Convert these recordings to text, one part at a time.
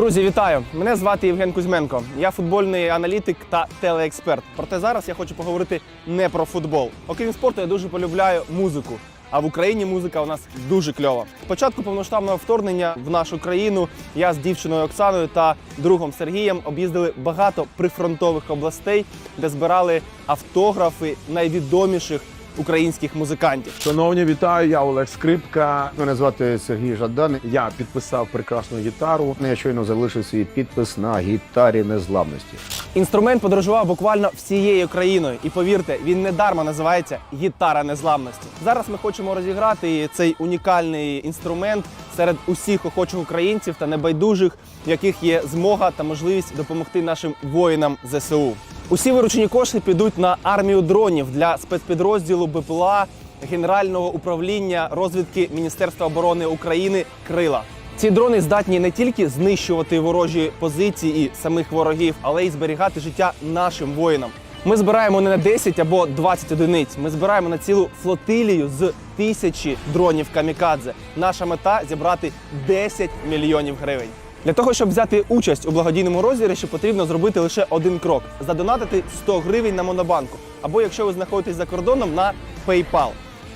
Друзі, вітаю! Мене звати Євген Кузьменко. Я футбольний аналітик та телеексперт. Проте зараз я хочу поговорити не про футбол. Окрім спорту, я дуже полюбляю музику. А в Україні музика у нас дуже кльова. Спочатку повноштабного вторгнення в нашу країну я з дівчиною Оксаною та другом Сергієм об'їздили багато прифронтових областей, де збирали автографи найвідоміших українських музикантів. Шановні, вітаю! Я Олег Скрипка. Мене звати Сергій Жадан. Я підписав прекрасну гітару. Я щойно залишив свій підпис на гітарі незламності. Інструмент подорожував буквально всією країною, і повірте, він не дарма називається гітара незламності. Зараз ми хочемо розіграти цей унікальний інструмент серед усіх охочих українців та небайдужих, в яких є змога та можливість допомогти нашим воїнам ЗСУ. Усі виручені кошти підуть на армію дронів для спецпідрозділу БПЛА Генерального управління розвідки Міністерства оборони України Крила. Ці дрони здатні не тільки знищувати ворожі позиції і самих ворогів, але й зберігати життя нашим воїнам. Ми збираємо не на 10 або 20 одиниць. Ми збираємо на цілу флотилію з тисячі дронів камікадзе. Наша мета зібрати 10 мільйонів гривень. Для того, щоб взяти участь у благодійному розіграші, потрібно зробити лише один крок: задонатити 100 гривень на монобанку. Або якщо ви знаходитесь за кордоном на PayPal.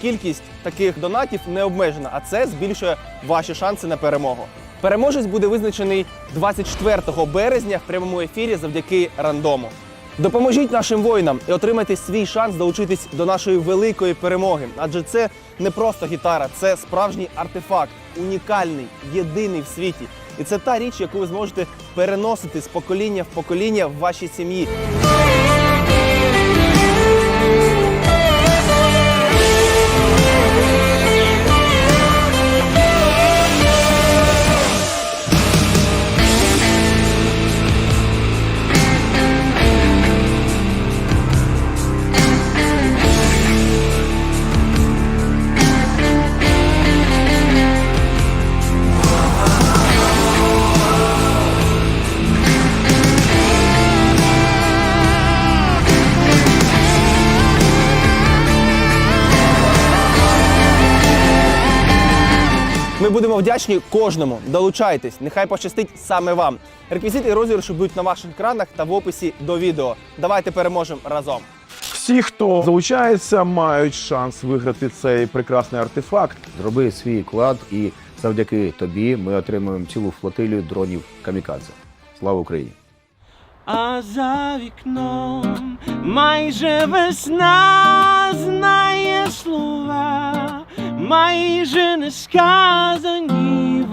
Кількість таких донатів не обмежена, а це збільшує ваші шанси на перемогу. Переможець буде визначений 24 березня в прямому ефірі завдяки рандому. Допоможіть нашим воїнам і отримайте свій шанс долучитись до нашої великої перемоги. Адже це не просто гітара, це справжній артефакт, унікальний, єдиний в світі. І це та річ, яку ви зможете переносити з покоління в покоління в вашій сім'ї. Ми будемо вдячні кожному. Долучайтесь, нехай пощастить саме вам. Реквізити розіграшу будуть на ваших екранах та в описі до відео. Давайте переможемо разом. Всі, хто залучається, мають шанс виграти цей прекрасний артефакт. Зроби свій вклад, і завдяки тобі ми отримаємо цілу флотилію дронів камікадзе. Слава Україні! А за вікном майже весна знає слова, майже не сказані